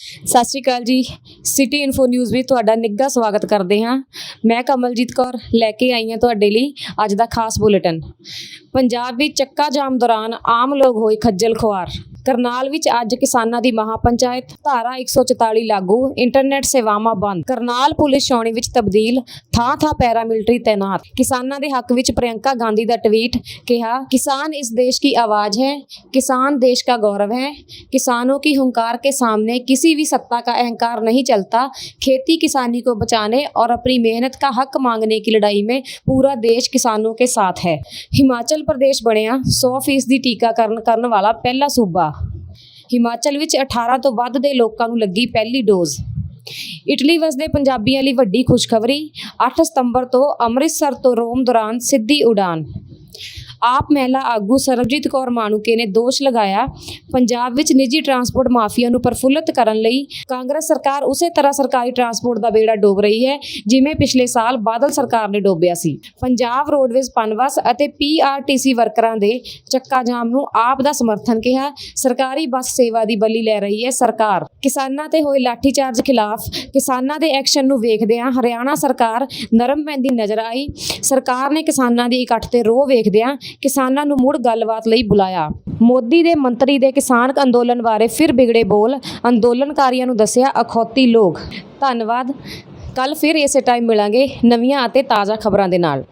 ਸਤਿ ਸ਼੍ਰੀ ਅਕਾਲ ਜੀ। City info news ਵਿੱਚ ਤੁਹਾਡਾ ਨਿੱਘਾ ਸਵਾਗਤ ਕਰਦੇ ਹਾਂ। ਮੈਂ ਕਮਲਜੀਤ ਕੌਰ ਲੈ ਕੇ ਆਈ ਹਾਂ ਤੁਹਾਡੇ ਲਈ ਅੱਜ ਦਾ ਖਾਸ ਬੁਲੇਟਿਨ। ਪੰਜਾਬ ਵਿੱਚ ਚੱਕਾ ਜਾਮ ਦੌਰਾਨ ਆਮ ਲੋਕ ਹੋਏ ਖੱਜਲ ਖੁਆਰ। ਕਰਨਾਲ ਵਿੱਚ ਅੱਜ ਕਿਸਾਨਾਂ ਦੀ ਮਹਾ ਪੰਚਾਇਤ ਧਾਰਾ 144 ਲਾਗੂ ਇੰਟਰਨੈਟ ਸੇਵਾਵਾਂ ਬੰਦ ਕਰਨਾਲ ਪੁਲਿਸ ਛਾਉਣੀ ਵਿੱਚ ਤਬਦੀਲ ਥਾਂ ਥਾਂ ਪੈਰਾਮਿਲਟਰੀ ਤੈਨਾਤ ਕਿਸਾਨਾਂ ਦੇ ਹੱਕ ਵਿੱਚ ਪ੍ਰਿਯੰਕਾ ਗਾਂਧੀ ਦਾ ਟਵੀਟ ਕਿਹਾ ਕਿਸਾਨ ਇਸ ਦੇਸ਼ की आवाज है किसान देश का गौरव है किसानों की हुंकार के सामने किसी भी सत्ता का अहंकार नहीं चलता खेती किसानी को बचाने और अपनी मेहनत का हक मांगने की लड़ाई में पूरा देश किसानों के साथ है ਹਿਮਾਚਲ ਪ੍ਰਦੇਸ਼ ਬਣਿਆ 100% ਦੀ ਟੀਕਾਕਰਨ ਕਰਨ ਵਾਲਾ ਪਹਿਲਾ ਸੂਬਾ ਹਿਮਾਚਲ ਵਿੱਚ 18 ਤੋਂ ਵੱਧ ਦੇ ਲੋਕਾਂ ਨੂੰ ਲੱਗੀ ਪਹਿਲੀ ਡੋਜ਼। ਇਟਲੀ ਵਸਦੇ ਪੰਜਾਬੀਆਂ ਲਈ ਵੱਡੀ ਖੁਸ਼ਖਬਰੀ। 8 ਸਤੰਬਰ ਤੋਂ ਅੰਮ੍ਰਿਤਸਰ ਤੋਂ ਰੋਮ ਦੌਰਾਨ ਸਿੱਧੀ ਉਡਾਨ। ਆਪ ਮਹਿਲਾ ਆਗੂ ਸਰਬਜੀਤ ਕੌਰ ਮਾਣੂਕੇ ਨੇ ਦੋਸ਼ ਲਗਾਇਆ, ਪੰਜਾਬ ਵਿੱਚ ਨਿੱਜੀ ਟਰਾਂਸਪੋਰਟ ਮਾਫੀਆ ਨੂੰ ਪ੍ਰਫੁੱਲਤ ਕਰਨ ਲਈ ਕਾਂਗਰਸ ਸਰਕਾਰ ਉਸੇ ਤਰ੍ਹਾਂ ਸਰਕਾਰੀ ਟਰਾਂਸਪੋਰਟ ਦਾ ਬੇੜਾ ਡੋਬ ਰਹੀ ਹੈ, ਜਿਵੇਂ ਪਿਛਲੇ ਸਾਲ ਬਾਦਲ ਸਰਕਾਰ ਨੇ ਡੋਬਿਆ ਸੀ। ਪੰਜਾਬ ਰੋਡਵੇਜ਼ ਪਨਬਸ ਅਤੇ ਪੀਆਰਟੀਸੀ ਵਰਕਰਾਂ ਦੇ ਚੱਕਾ ਜਾਮ ਨੂੰ ਆਪ ਦਾ ਸਮਰਥਨ ਕਿਹਾ, ਸਰਕਾਰੀ ਬੱਸ ਸੇਵਾ ਦੀ ਬਲੀ ਲੈ ਰਹੀ ਹੈ ਸਰਕਾਰ। ਕਿਸਾਨਾਂ ਤੇ ਹੋਏ ਲਾਠੀਚਾਰਜ ਖਿਲਾਫ ਕਿਸਾਨਾਂ ਦੇ ਐਕਸ਼ਨ ਨੂੰ ਵੇਖਦਿਆਂ ਹਰਿਆਣਾ ਸਰਕਾਰ ਨਰਮ ਪੈਂਦੀ ਨਜ਼ਰ ਆਈ। ਸਰਕਾਰ ਨੇ ਕਿਸਾਨਾਂ ਦੀ ਇਕੱਠ ਤੇ ਰੋਹ ਵੇਖਦਿਆਂ ਕਿਸਾਨਾਂ ਨੂੰ ਮੁੜ ਗੱਲਬਾਤ ਲਈ ਬੁਲਾਇਆ। ਮੋਦੀ ਦੇ ਮੰਤਰੀ ਦੇ ਕਿਸਾਨ ਅੰਦੋਲਨ ਬਾਰੇ ਫਿਰ ਬਿਗੜੇ ਬੋਲ ਅੰਦੋਲਨਕਾਰੀਆਂ ਨੂੰ ਦੱਸਿਆ ਅਖੌਤੀ ਲੋਕ। ਧੰਨਵਾਦ। ਕੱਲ ਫਿਰ ਇਸੇ ਟਾਈਮ ਮਿਲਾਂਗੇ ਨਵੀਆਂ ਅਤੇ ਤਾਜ਼ਾ ਖਬਰਾਂ ਦੇ ਨਾਲ।